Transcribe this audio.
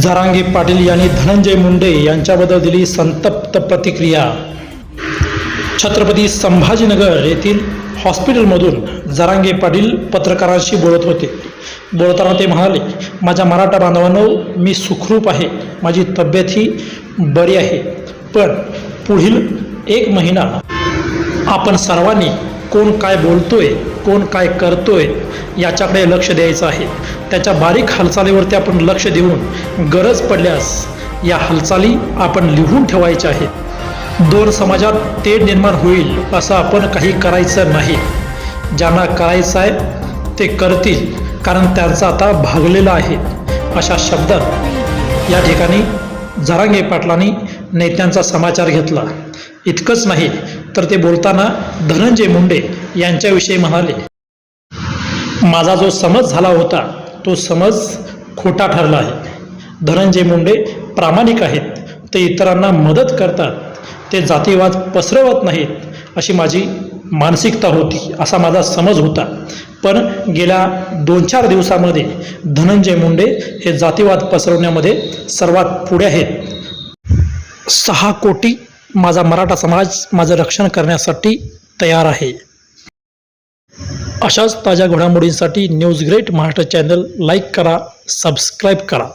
जरांगे पाटील यांनी धनंजय मुंडे यांच्याबद्दल दिली संतप्त प्रतिक्रिया. छत्रपती संभाजीनगर येथील हॉस्पिटलमधून जरांगे पाटील पत्रकारांशी बोलत होते. बोलताना ते म्हणाले माझ्या मराठा बांधवांनो मी सुखरूप आहे. माझी तब्येतही बरी आहे. पण पुढील एक महिना आपण सर्वांनी कोण काय बोलतोय कोण काय करतोय याच्याकडे लक्ष द्यायचं आहे. त्याच्या बारीक हालचालीवरती आपण लक्ष देऊन गरज पडल्यास या हालचाली आपण लिहून ठेवायच्या आहेत. दोन समाजात ते निर्माण होईल असं आपण काही करायचं नाही. ज्यांना करायचं आहे ते करतील कारण त्यांचा आता भागलेला आहे. अशा शब्दात या ठिकाणी जरांगे पाटलांनी नेत्यांचा समाचार घेतला. इतकंच नाही तर ते बोलताना धनंजय मुंडे यांच्याविषयी म्हणाले माझा जो समज झाला होता तो समज खोटा ठरला आहे. धनंजय मुंडे प्रामाणिक आहेत ते इतरांना मदत करतात ते जातीवाद पसरवत नाहीत अशी माझी मानसिकता होती असा माझा समज होता. पण गेल्या दोन चार दिवसामध्ये धनंजय मुंडे हे जातीवाद पसरवण्यामध्ये सर्वात पुढे आहेत. सहा कोटी माझा मराठा समाज माझं रक्षण करण्यासाठी तयार आहे. अशाच ताज्या घडामोडींसाठी news great Maharashtra channel like करा सबस्क्राईब करा.